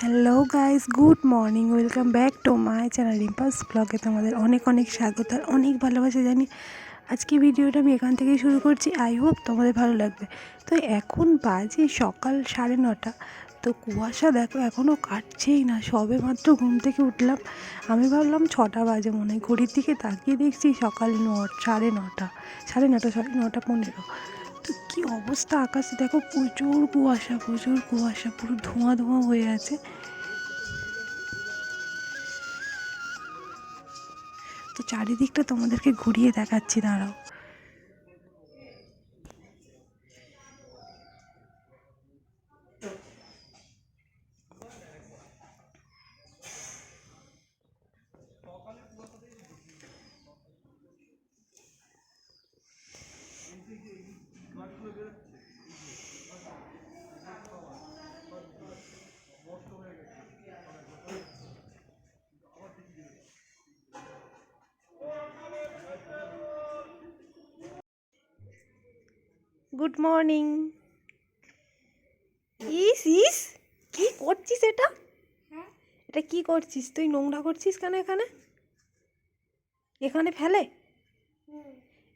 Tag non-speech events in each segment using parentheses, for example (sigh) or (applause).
Hello guys good morning welcome back to my channel রিম্পাস ব্লগে তোমাদের অনেক অনেক স্বাগত আর অনেক ভালোবাসা জানি আজকে ভিডিওটা আমি এখান থেকেই শুরু করছি। আই হোপ তোমাদের ভালো লাগবে। তো এখন বাজে সকাল সাড়ে নটা। তো কুয়াশা দেখো এখনও কাটছেই না। সবে মাত্র ঘুম থেকে উঠলাম। আমি ভাবলাম ছটা বাজে মনে হয়। ঘড়ির দিকে তাকিয়ে দেখছি সকাল ন, সাড়ে নটা। সাড়ে নটা, সরি, নটা পনেরো। তো কি অবস্থা আকাশে? দেখো প্রচুর কুয়াশা প্রচুর কুয়াশা, পুরো ধোঁয়া ধোঁয়া হয়ে আছে। তো চারিদিকটা তোমাদেরকে ঘুরিয়ে দেখাচ্ছি, দাঁড়াও। গুড মর্নিং ইস ইস কি করছিস এটা? এটা কি করছিস? তুই নোংরা করছিস কেন এখানে? এখানে ফেলে?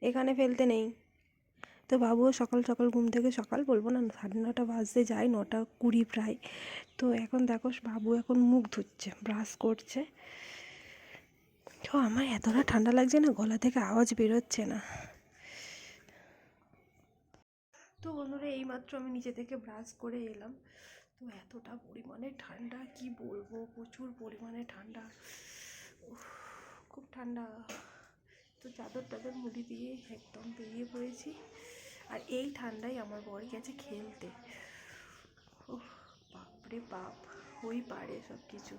এখানে ফেলতে নেই। তো বাবুও সকাল সকাল ঘুম থেকে সকাল বলব না সাড়ে নটা বাজতে যায় নটা কুড়ি প্রায়। তো এখন দেখো বাবু এখন মুখ ধুচ্ছে ব্রাশ করছে। তো আমার এতটা ঠান্ডা লাগছে না গলা থেকে আওয়াজ বেরোচ্ছে না। তো বন্ধুরা এইমাত্র আমি নিচে থেকে ব্রাশ করে এলাম। তো এতটা পরিমাণে ঠান্ডা কি বলব? প্রচুর পরিমাণে ঠান্ডা। খুব ঠান্ডা। তো চাদর টাদর মুড়ি দিয়ে একদম বেরিয়ে পড়েছি। আর এই ঠান্ডায় আমার বর গেছে খেলতে। উফ, বাপরে বাপ ওই পারে সব কিছু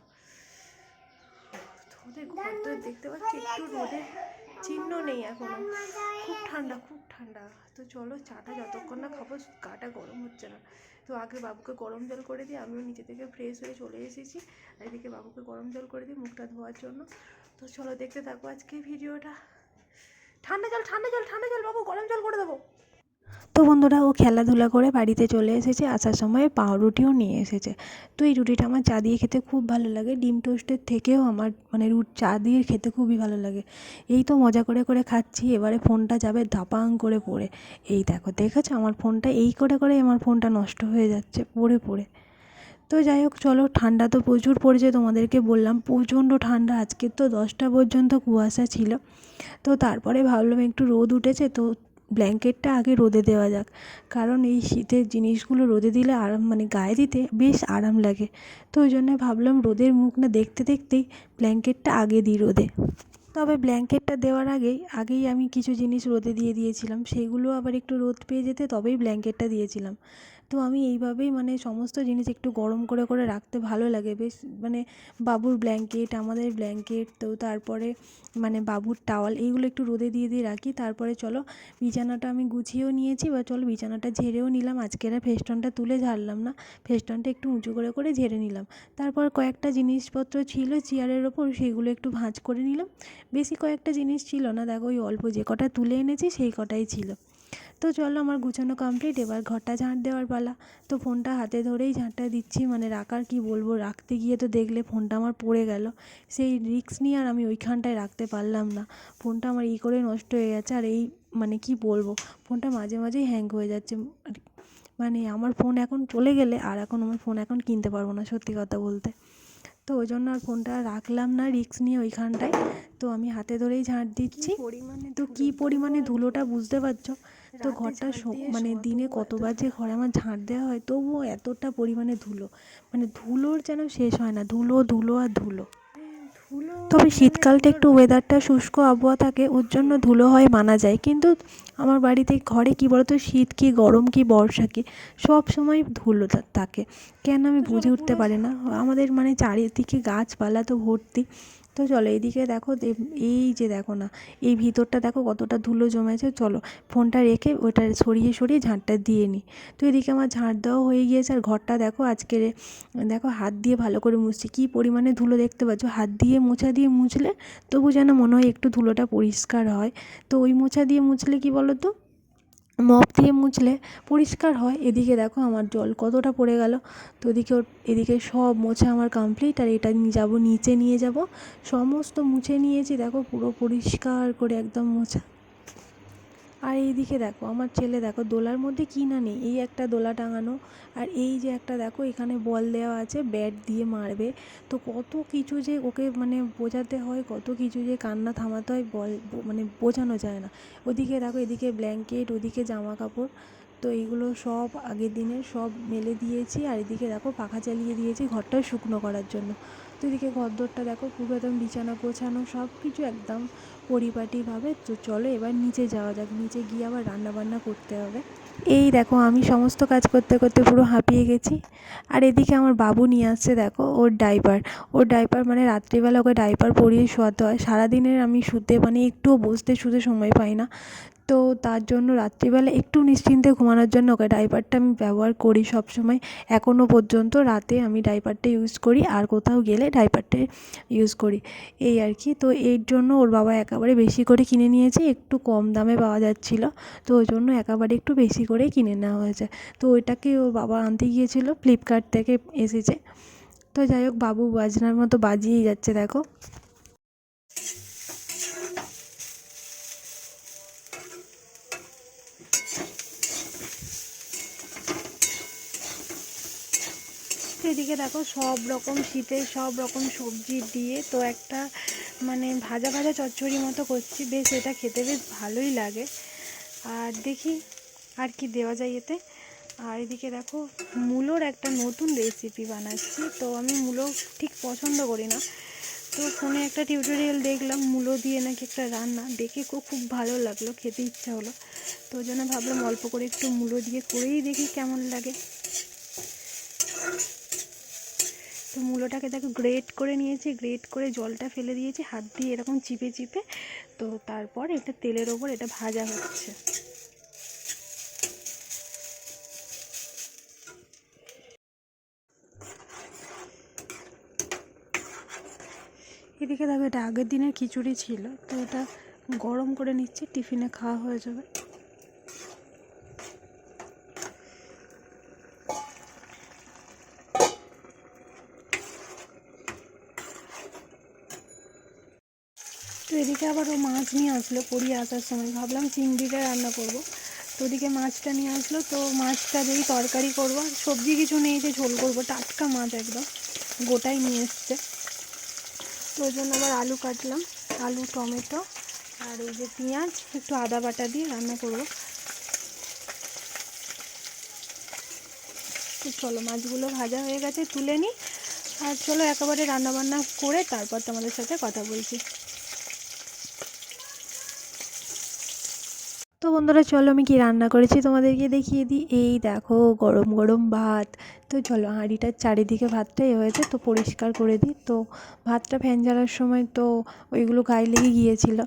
তোমাদের ঘরটা দেখতে পাচ্ছি, একটু রোদের চিহ্ন নেই এখনও। খুব ঠান্ডা খুব ঠান্ডা। তো চলো চাটা যতক্ষণ না খাব, গাটা গরম হচ্ছে না। তো আগে বাবুকে গরম জল করে দিই আমিও নিচে থেকে ফ্রেশ হয়ে চলে এসেছি। এদিকে বাবুকে গরম জল করে দিই মুখটা ধোয়ার জন্য। তো চলো দেখতে থাকো আজকে ভিডিওটা। ঠান্ডা জল ঠান্ডা জল ঠান্ডা জল বাবু, গরম জল করে দেবো। তো বন্ধুরা ও খেলাধুলা করে বাড়িতে চলে এসেছে, আসার সময় পাউরুটিও নিয়ে এসেছে। তো এই রুটিটা আমার চা দিয়ে খেতে খুব ভালো লাগে, ডিম টোস্টের থেকেও আমার মানে রুট চা দিয়ে খেতে খুবই ভালো লাগে। এই তো মজা করে করে খাচ্ছি, এবারে ফোনটা যাবে ধাপাং করে পড়ে। এই দেখো, দেখেছ? আমার ফোনটা এই করে করে আমার ফোনটা নষ্ট হয়ে যাচ্ছে, পড়ে পড়ে। তো যাই হোক, চলো, ঠান্ডা তো প্রচুর পড়েছে তোমাদেরকে বললাম, প্রচণ্ড ঠান্ডা, আজকে তো দশটা পর্যন্ত কুয়াশা ছিল। তো তারপরে ভাবলাম একটু রোদ উঠেছে, তো ব্ল্যাঙ্কেটটা আগে রোদে দেওয়া যাক। কারণ এই শীতের জিনিসগুলো রোদে দিলে আরাম মানে গায়ে দিতে বেশ আরাম লাগে। তো ওই জন্য ভাবলাম রোদের মুখ না দেখতে দেখতেই ব্ল্যাঙ্কেটটা আগে দিই রোদে। তবে ব্ল্যাঙ্কেটটা দেওয়ার আগেই আগেই আমি কিছু জিনিস রোদে দিয়ে দিয়েছিলাম। সেইগুলো আবার একটু রোদ পেয়ে যেতে তবেই ব্ল্যাঙ্কেটটা দিয়েছিলাম। তো আমি এইভাবেই মানে সমস্ত জিনিস একটু গরম করে করে রাখতে ভালো লাগে। বেশ মানে বাবুর ব্ল্যাঙ্কেট আমাদের ব্ল্যাঙ্কেট তো তারপরে মানে বাবুর টাওয়াল এইগুলো একটু রোদে দিয়ে দিয়ে রাখি। তারপরে চলো বিছানাটা আমি গুছিয়েও নিয়েছি। বা চলো বিছানাটা ঝেড়েও নিলাম। আজকের আর ফেস্টনটা তুলে ঝাড়লাম না। ফেস্টনটা একটু উঁচু করে করে ঝেড়ে নিলাম। তারপর কয়েকটা জিনিসপত্র ছিল চেয়ারের ওপর, সেগুলো একটু ভাঁজ করে নিলাম। বেশি কয়েকটা জিনিস ছিল না। দেখো ওই অল্প যে কটা তুলে এনেছি, সেই কটাই ছিল। তো চলো আমার গুছানো কমপ্লিট এবার ঘরটা ঝাঁট দেওয়ার পালা। তো ফোনটা হাতে ধরেই ঝাঁটটা দিচ্ছি মানে রাখার কি বলব, রাখতে গিয়ে তো দেখলে ফোনটা আমার পড়ে গেল। সেই রিস্ক নিয়ে আর আমি ওইখানটায় রাখতে পারলাম না। ফোনটা আমার ই করে নষ্ট হয়ে গেছে, আর এই মানে কি বলব, ফোনটা মাঝে মাঝেই হ্যাং হয়ে যাচ্ছে। মানে আমার ফোন এখন চলে গেলে আর এখন আমার ফোন এখন কিনতে পারব না, সত্যি কথা বলতে। তো ওই জন্য আর ফোনটা রাখলাম না, রিস্ক নিয়ে ওইখানটায়। তো আমি হাতে ধরেই ঝাঁট দিচ্ছি। তো কী পরিমাণে ধুলোটা বুঝতে পারছ? তো ঘরটা মানে দিনে কতবার যে ঘরে আমার ঝাঁট দেওয়া হয় তবুও এতটা পরিমাণে ধুলো। মানে ধুলোর যেন শেষ হয় না ধুলো ধুলো আর ধুলো। তবে শীতকালটা একটু ওয়েদারটা শুষ্ক আবহাওয়া থাকে ওর জন্য ধুলো হয় মানা যায়। কিন্তু আমার বাড়িতে ঘরে কী বলতো শীত কি গরম কি বর্ষা কি সব সময় ধুলো থাকে। কেন আমি বুঝে উঠতে পারি না? আমাদের মানে চারিদিকে গাছপালা তো ভর্তি। তো চলো এইদিকে দেখো এই যে দেখো না, এই ভিতরটা দেখো কতটা ধুলো জমেছে, চলো ফোনটা রেখে ওটা সরিয়ে সরিয়ে ঝাঁটটা দিয়ে নিই তো এদিকে আমার ঝাঁট দেওয়া হয়ে গিয়েছে, আর ঘরটা দেখো আজকে দেখো হাত দিয়ে ভালো করে মুছছি। কী পরিমাণে ধুলো দেখতে পাচ্ছ? হাত দিয়ে মোছা দিয়ে মুছলে তবু যেন মনে হয় একটু ধুলোটা পরিষ্কার হয়। তো ওই মোছা দিয়ে মুছলে কি বলো তো মপ দিয়ে মুছলে পরিষ্কার হয়। এদিকে দেখো আমার জল কতটা পড়ে গেল। তো ওদিকে এদিকে সব মোছা আমার কমপ্লিট আর এটা যাব, নিচে নিয়ে যাব। সমস্ত মুছে নিয়েছি, দেখো পুরো পরিষ্কার করে একদম মোছা। আর এইদিকে দেখো, আমার ছেলে দেখো, দোলার মধ্যে কি না নেই? এই একটা দোলা টাঙানো আর এই যে একটা দেখো, এখানে বল দেওয়া আছে, ব্যাট দিয়ে মারবে। তো কত কিছু যে ওকে মানে বোঝাতে হয়, কত কিছু যে কান্না থামাতে হয়, বল মানে বোঝানো যায় না। ওদিকে দেখো, এদিকে ব্ল্যাঙ্কেট, ওদিকে জামা কাপড়। তো এইগুলো সব আগের দিনের সব মেলে দিয়েছি আর এদিকে দেখো, পাখা চালিয়ে দিয়েছি ঘরটা শুকনো করার জন্য। তো এদিকে ঘরদোরটা দেখো পুরো একদম বিছানা গোছানো সব কিছু একদম পরিপাটিভাবে। তো চলো এবার নিচে যাওয়া যাক, নিচে গিয়ে আবার রান্না বান্না করতে হবে। এই দেখো আমি সমস্ত কাজ করতে করতে পুরো হাঁপিয়ে গেছি। আর এদিকে আমার বাবু নিয়ে আসছে দেখো ওর ডাইপার। ওর ডাইপার মানে রাত্রিবেলা ওকে ডাইপার পরিয়ে শোয়াতে হয়। সারাদিনের আমি শুতে মানে একটুও বসতে শুতে সময় পাই না। তো তার জন্য রাত্রিবেলা একটু নিশ্চিন্তে ঘুমানোর জন্য ওকে ডাইপারটা আমি ব্যবহার করি সব সময় এখনও পর্যন্ত রাতে আমি ডাইপারটা ইউজ করি, আর কোথাও গেলে ডাইপারটা ইউজ করি। এই আর কি। তো এর জন্য ওর বাবা একেবারে বেশি করে কিনে নিয়েছে, একটু কম দামে পাওয়া যাচ্ছিল। তো ওই জন্য একেবারে একটু বেশি করে কিনে নেওয়া হয়েছে। তো ওইটাকে ওর বাবা আনতে গিয়েছিল ফ্লিপকার্ট থেকে এসেছে। তো যাই হোক, বাবু বাজনার মতো বাজিয়েই যাচ্ছে, দেখো। এদিকে দেখো সব রকম শীতের সব রকম সবজি দিয়ে তো একটা মানে ভাজা ভাজা চচ্চড়ি মতো করছি। বেশ, এটা খেতে বেশ ভালোই লাগে। আর দেখি আর কি দেওয়া যায় এতে। আর এদিকে দেখো মূলোর একটা নতুন রেসিপি বানাচ্ছি। তো আমি মূলো ঠিক পছন্দ করি না। তো ফোনে একটা টিউটোরিয়াল দেখলাম, মূলো দিয়ে নাকি একটা রান্না। দেখে খুব ভালো লাগল, খেতে ইচ্ছা হলো। তো জন্য ভাবলাম অল্প করে একটু মূলো দিয়ে করেই দেখি কেমন লাগে। তো মূলোটাকে দেখো গ্রেট করে নিয়েছি গ্রেট করে জলটা ফেলে দিয়েছি, হাত দিয়ে এরকম চিপে চিপে। তো তারপর এটা তেলের ওপর এটা ভাজা হচ্ছে। এদিকে দেখো এটা আগের দিনের খিচুড়ি ছিল, তো এটা গরম করে নিচ্ছি, টিফিনে খাওয়া হয়ে যাবে। এদিকে আবার ও মাছ নিয়ে আসলো পড়িয়ে আসার সময়। ভাবলাম চিংড়িটা রান্না করব। তো ওদিকে মাছটা নিয়ে আসলো, তো মাছটা দিয়েই তরকারি করব সবজি কিছু নেই যে ঝোল করব, টাটকা মাছ একদম, গোটাই নিয়ে এসছে। তো ওই জন্য আবার আলু কাটলাম, আলু, টমেটো, আর এই যে পেঁয়াজ, একটু আদা বাটা দিয়ে রান্না করব। তো চলো, মাছগুলো ভাজা হয়ে গেছে, তুলে নিই। আর চলো একেবারে রান্না বান্না করে তারপর তোমাদের সাথে কথা বলছি। তো বন্ধুরা, চলো আমি কি রান্না করেছি, তোমাদেরকে দেখিয়ে দিই। এই দেখো, গরম গরম ভাত। তো চলো হাঁড়িটার চারিদিকে ভাতটা এ হয়েছে, তো পরিষ্কার করে দিই। তো ভাতটা ফ্যান জ্বালার সময় তো ওইগুলো গায়ে লেগে গিয়েছিল।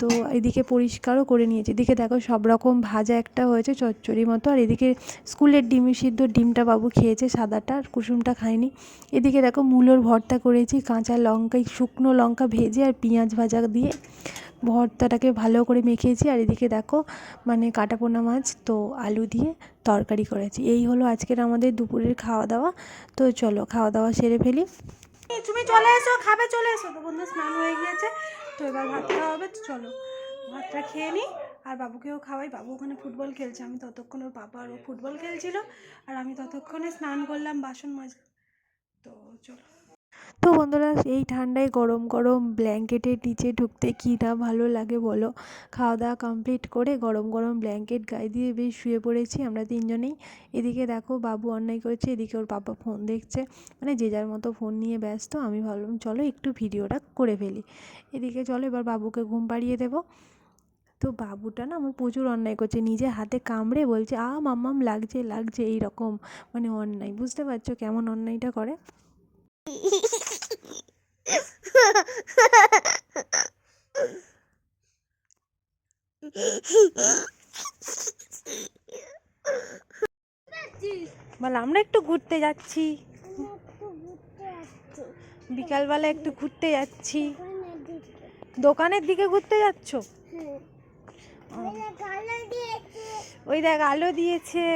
তো এদিকে পরিষ্কারও করে নিয়েছি। এদিকে দেখো, সব রকম ভাজা একটা হয়েছে চচ্চড়ি মতো। আর এদিকে স্কুলের ডিমি, সিদ্ধ ডিমটা বাবু খেয়েছে, সাদাটা, আর কুসুমটা খায়নি। এদিকে দেখো, মূলোর ভর্তা করেছি, কাঁচা লঙ্কা শুকনো লঙ্কা ভেজে আর পেঁয়াজ ভাজা দিয়ে। ভর্তাটাকে ভালো করে মেখেছি আর এদিকে দেখো মানে কাটাপোনা মাছ, তো আলু দিয়ে তরকারি করেছি। এই হলো আজকের আমাদের দুপুরের খাওয়া দাওয়া তো চলো খাওয়া দাওয়া সেরে ফেলি। তুমি চলে এসো, খাবে, চলে এসো। তো বন্ধু, স্নান হয়ে গিয়েছে, তো এবার ভাত খাওয়া হবে, তো চলো। ভাতটা খেয়ে নিই আর বাবুকেও খাওয়াই। বাবু ওখানে ফুটবল খেলছে, আমি ততক্ষণ ওর বাবা আর ও ফুটবল খেলছিল, আর আমি ততক্ষণে স্নান করলাম বাসন মাজ, তো চলো। তো বন্ধুরা, এই ঠান্ডায় গরম গরম ব্ল্যাঙ্কেটের নিচে ঢুকতে কী না ভালো লাগে বলো? খাওয়া দাওয়া কমপ্লিট করে গরম গরম ব্ল্যাঙ্কেট গায়ে দিয়ে বেশ শুয়ে পড়েছি আমরা তিনজনেই। এদিকে দেখো বাবু অন্যায় করছে, এদিকে ওর বাবা ফোন দেখছে। মানে যে যার মতো ফোন নিয়ে ব্যস্ত, আমি ভাবলাম চলো একটু ভিডিওটা করে ফেলি। এদিকে চলো এবার বাবুকে ঘুম পাড়িয়ে দেবো। তো বাবুটা না আমার প্রচুর অন্যায় করছে, নিজে হাতে কামড়ে বলছে, আ মাম্মাম লাগছে লাগছে এই রকম মানে অন্যায়, বুঝতে পারছ কেমন অন্যায়টা করে? (laughs) বল, আমরা একটু ঘুরতে যাচ্ছি। বিকালবেলা একটু ঘুরতে যাচ্ছি। দোকানের দিকে ঘুরতে যাচ্ছ? ওই দেখ, আলো দিয়েছে।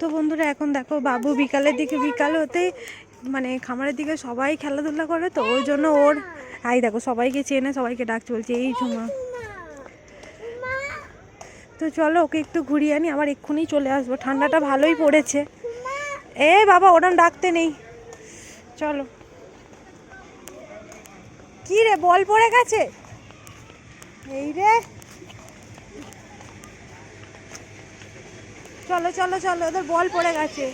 তো বন্ধুরা, এখন দেখো, বাবু বিকালের দিকে বিকাল হতেই মানে খামারের দিকে সবাই খেলাধুলা করে তো, ওই জন্য ওর আই দেখো, সবাইকে চেনে, সবাইকে ডাক চলছে এই ঝুমা। তো চলো, ওকে একটু ঘুরিয়ে আনি, আবার এক্ষুনি চলে আসব। ঠান্ডাটা ভালোই পড়েছে। এ বাবা ওরম ডাকতে নেই। চলো। কি রে, বল পড়ে গেছে? এই রে। চলো চলো চলো, ওদের বল পড়ে গেছে।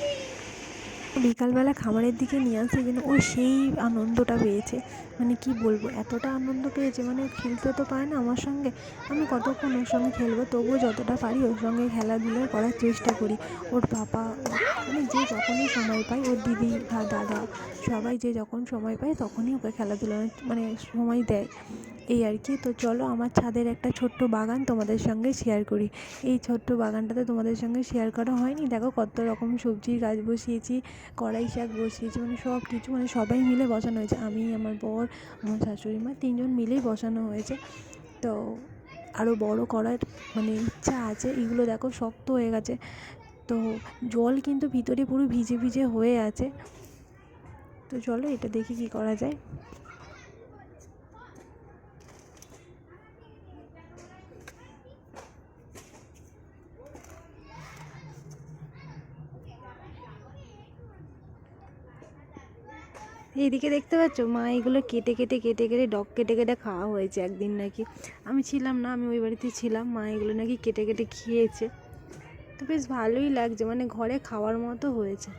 বিকালবেলা খাবারের দিকে নিয়ে আসে যেন, ও সেই আনন্দটা পেয়েছে। মানে কি বলব, এতটা আনন্দ পেয়েছে। মানে খেলতে তো পায় না আমার সঙ্গে। আমি কতক্ষণ ওর সঙ্গে খেলব? তবুও যতটা পারি ওর সঙ্গে খেলাধুলো করার চেষ্টা করি। ওর পাপা মানে যে যখনই সময় পাই ওর দিদি দাদা সবাই যে যখন সময় পায়, তখনই ওকে খেলাধুলা মানে সময় দেয়। এই আর কি। তো চলো আমার ছাদের একটা ছোট্ট বাগান তোমাদের সঙ্গে শেয়ার করি। এই ছোট্ট বাগানটাতে তোমাদের সঙ্গে শেয়ার করা হয়নি। দেখো কত রকম সবজির গাছ বসিয়েছি, কড়াই শাক বসিয়েছি মানে সব কিছু মানে সবাই মিলে বসানো হয়েছে। আমি, আমার বর, আমার শাশুড়ি মা তিনজন মিলেই বসানো হয়েছে। তো আরও বড় করার মানে ইচ্ছা আছে। এগুলো দেখো শক্ত হয়ে গেছে। তো জল কিন্তু ভিতরে পুরো ভিজে ভিজে হয়ে আছে। তো চলো এটা দেখি কি করা যায়। এইদিকে দেখতে পাচ্ছ? মা, এগুলো কেটে কেটে কেটে কেটে, ডগ কেটে কেটে খাওয়া হয়েছে একদিন নাকি। আমি ছিলাম না, আমি ওই বাড়িতে ছিলাম। মা এগুলো নাকি কেটে কেটে খেয়েছে। তো বেশ ভালোই লাগছে মানে ঘরে খাওয়ার মতো হয়েছে।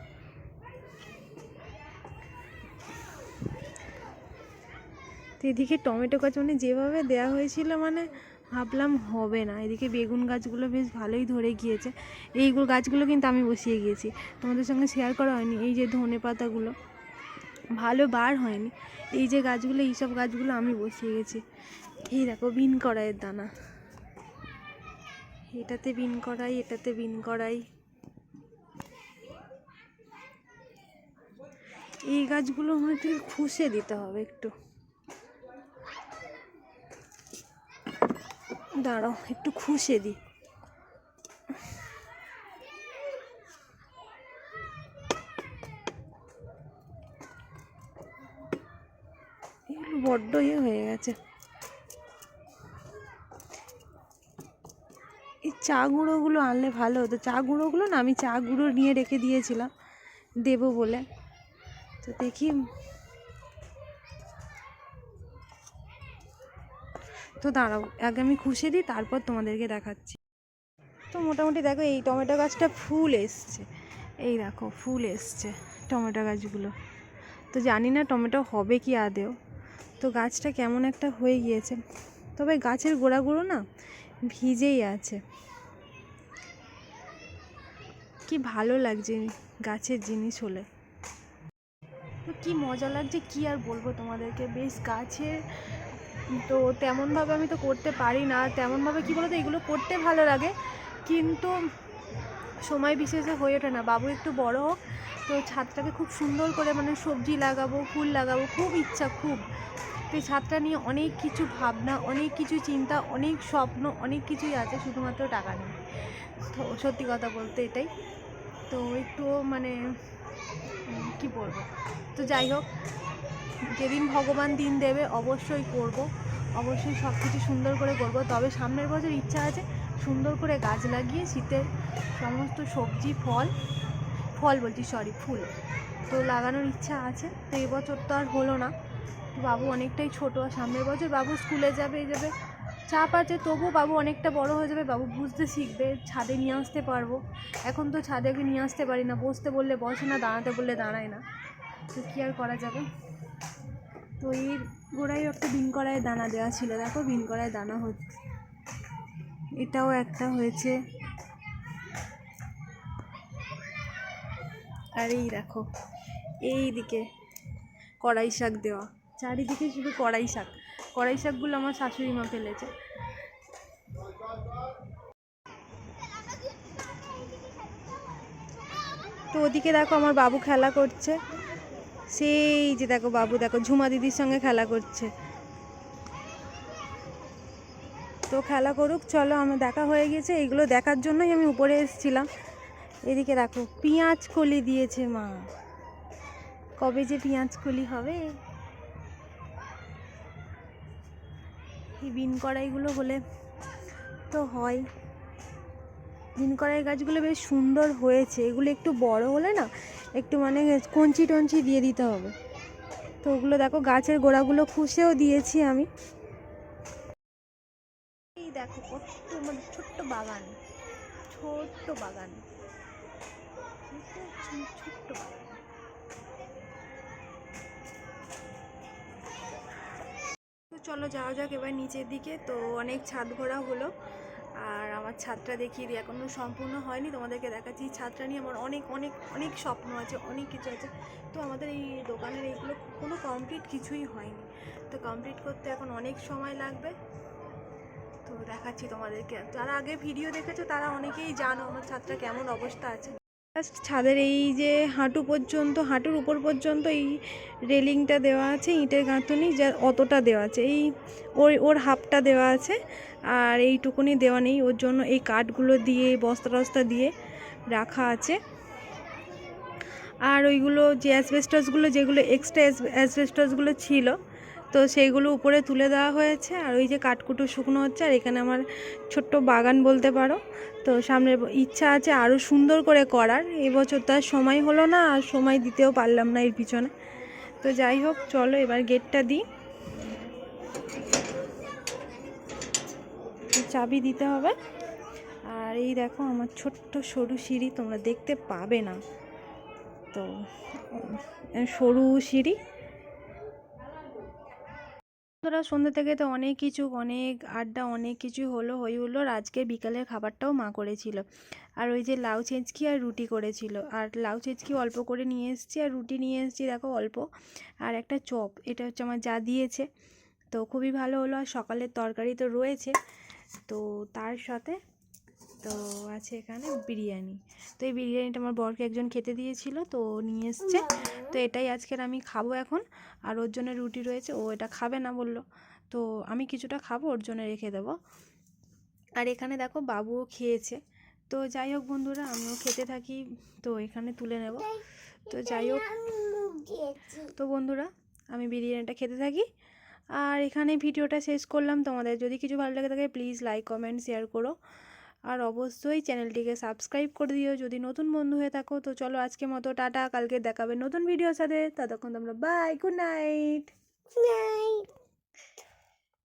তো এদিকে টমেটো গাছ মানে যেভাবে দেওয়া হয়েছিল মানে ভাবলাম হবে না। এদিকে বেগুন গাছগুলো বেশ ভালোই ধরে গিয়েছে। এইগুলো গাছগুলো কিন্তু আমি বসিয়ে গিয়েছি। তোমাদের সঙ্গে শেয়ার করা হয়নি। এই যে ধনে পাতাগুলো ভালো বার হয়নি। এই যে গাছগুলো এইসব গাছগুলো আমি বসিয়ে গেছি। এই দেখো, বিন কড়াইয়ের দানা। এটাতে বিন কড়াই, এটাতে বিন কড়াই। এই গাছগুলো মনে থেকে খুশে দিতে হবে একটু। দাঁড়াও, একটু খুশে দিই এগুলো বড্ড ইয়ে হয়ে গেছে। এই চা গুঁড়োগুলো আনলে ভালো হতো। চা গুঁড়োগুলো না আমি চা গুঁড়ো নিয়ে রেখে দিয়েছিলাম, দেবো বলে। তো দেখি। তো দাঁড়াও, আগে আমি খুশে দিই, তারপর তোমাদেরকে দেখাচ্ছি। তো মোটামুটি দেখো, এই টমেটো গাছটা ফুল এসছে। এই দেখো, ফুল এসছে টমেটো গাছগুলো। তো জানি না টমেটো হবে কি আদেও। তো গাছটা কেমন একটা হয়ে গিয়েছে। তবে গাছের গোড়াগুলো না ভিজেই আছে। কি ভালো লাগছে গাছের জিনিস হলে। তো কি মজা লাগছে, কি আর বলব তোমাদেরকে? বেশ গাছের তো তেমনভাবে আমি তো করতে পারি না। তেমনভাবে কী বলতো, এগুলো করতে ভালো লাগে। কিন্তু সময় বিশেষে হয়ে ওঠে না। বাবু একটু বড় হোক তো ছাদটাকে খুব সুন্দর করে মানে সবজি লাগাবো, ফুল লাগাবো, খুব ইচ্ছা, খুব। তো ছাদটা নিয়ে অনেক কিছু ভাবনা, অনেক কিছু চিন্তা, অনেক স্বপ্ন, অনেক কিছুই আছে, শুধুমাত্র টাকা নেই। তো সত্যি কথা বলতে এটাই। তো একটু মানে কি বলব? তো যাই হোক, যেদিন ভগবান দিন দেবে অবশ্যই করব। অবশ্যই সব কিছু সুন্দর করে করব। তবে সামনের বছর ইচ্ছা আছে সুন্দর করে গাছ লাগিয়ে শীতের সমস্ত সবজি, ফল ফল বলছি সরি ফুল। তো লাগানোর ইচ্ছা আছে, তো এবছর তো আর হলো না। বাবু অনেকটাই ছোটো, আর সামনের বছর বাবু স্কুলে যাবে এই যাবে। চাপ আছে, তবুও বাবু অনেকটা বড় হয়ে যাবে, বাবু বুঝতে শিখবে, ছাদে নিয়ে আসতে পারব। এখন তো ছাদে ওকে নিয়ে আসতে পারি না, বসতে বললে বসে না, দাঁড়াতে বললে দাঁড়ায় না। তো কী আর করা যাবে? তো এর গোড়ায় একটা বিন কড়ায় দানা দেওয়া ছিল, দেখো বিন কড়ায় দানা হচ্ছে। এটাও একটা হয়েছে। আর এই দেখো এই দিকে কড়াই শাক দেওয়া। চারিদিকে শুধু কড়াই শাক। কড়াই শাকগুলো আমার শাশুড়ি মা ফেলেছে। তো ওদিকে দেখো আমার বাবু খেলা করছে। সেই যে দেখো বাবু, দেখো ঝুমা দিদির সঙ্গে খেলা করছে। তো খেলা করুক, চলো, আমার দেখা হয়ে গেছে। এইগুলো দেখার জন্যই আমি উপরে এসেছিলাম। এদিকে দেখো পেঁয়াজ কলি দিয়েছে মা। কবে যে পেঁয়াজ কলি হবে? এই বিন কড়াইগুলো হলে তো হয়। বিন কড়াই গাছগুলো বেশ সুন্দর হয়েছে। এগুলো একটু বড় হলে না, একটু মানে কঞ্চি টঞ্চি দিয়ে দিতে হবে। তো ওগুলো দেখো, গাছের গোড়াগুলো খুশেও দিয়েছি আমি। এই দেখো, কত মানে ছোট্ট বাগান ছোট্ট বাগান। চলো, যাওয়া যাক এবার নিচের দিকে। তো অনেক ছাদ ঘোরা হলো। আর আমার ছাদটা দেখিয়ে দিই এখনও সম্পূর্ণ হয়নি। তোমাদেরকে দেখাচ্ছি ছাদটা নিয়ে আমার অনেক অনেক অনেক স্বপ্ন আছে, অনেক কিছু আছে। তো আমাদের এই দোকানের এইগুলো কোনো কমপ্লিট কিছুই হয়নি। তো কমপ্লিট করতে এখন অনেক সময় লাগবে। তো দেখাচ্ছি তোমাদেরকে। যারা আগে ভিডিও দেখেছ, তারা অনেকেই জানো আমার ছাদটা কেমন অবস্থা আছে। জাস্ট ছাদের এই যে হাঁটু পর্যন্ত, হাঁটুর উপর পর্যন্ত এই রেলিংটা দেওয়া আছে, ইটের গাঁথুনি যা অতটা দেওয়া আছে। এই ওর ওর হাফটা দেওয়া আছে, আর এইটুকুনি দেওয়া নেই। ওর জন্য এই কাঠগুলো দিয়ে, বস্তা টস্তা দিয়ে রাখা আছে। আর ওইগুলো যে অ্যাসবেস্টাসগুলো যেগুলো এক্সট্রা অ্যাসবেস্টাসগুলো ছিল তো সেইগুলো উপরে তুলে দেওয়া হয়েছে। আর ওই যে কাঠকুটো শুকনো হচ্ছে, আর এখানে আমার ছোট্ট বাগান বলতে পারো। তো সামনে ইচ্ছা আছে আরও সুন্দর করে করার। এবছর তার সময় হলো না, আর সময় দিতেও পারলাম না এর পিছনে। তো যাই হোক, চলো এবার গেটটা দিই। চাবি দিতে হবে। আর এই দেখো আমার ছোট্ট সরু সিঁড়ি, তোমরা দেখতে পাবে না। তো সরু সিঁড়ি। বন্ধুরা সন্ধ্যে থেকে তো অনেক কিছু, অনেক আড্ডা, অনেক কিছু হলো হই হলো আজকে বিকালের খাবারটাও মা করেছিল। আর ওই যে লাউ ছেঁচকি আর রুটি করেছিল। আর লাউ ছেঁচকি অল্প করে নিয়ে এসেছি আর রুটি নিয়ে এসেছি দেখো অল্প। আর একটা চপ, এটা হচ্ছে আমার যা দিয়েছে। তো খুবই ভালো হলো। আর সকালের তরকারি তো রয়েছে। তো তার সাথে তো আছে এখানে বিরিয়ানি। তো এই বিরিয়ানিটা আমার বরকে একজন খেতে দিয়েছিল, তো নিয়ে এসছে। তো এটাই আজকের আমি খাব এখন। আর ওর জন্য রুটি রয়েছে, ও এটা খাবে না বলল। তো আমি কিছুটা খাব, ওর জন্য রেখে দেবো। আর এখানে দেখো বাবুও খেয়েছে। তো যাই হোক বন্ধুরা, আমিও খেতে থাকি, তো এখানে তুলে নেব। তো যাই হোক। তো বন্ধুরা, আমি বিরিয়ানিটা খেতে থাকি। আর এখানে ভিডিওটা শেষ করলাম। তোমাদের যদি কিছু ভালো লাগে থাকে প্লিজ লাইক কমেন্ট শেয়ার করো। আর অবশ্যই চ্যানেলটিকে সাবস্ক্রাইব করে দিও। যদি নতুন বন্ধু হয়ে থাকো, তো চলো আজকে মতো টাটা। কালকে দেখাবে নতুন ভিডিওর সাথে। ততক্ষণ তোমরা বাই গুড নাইট Night.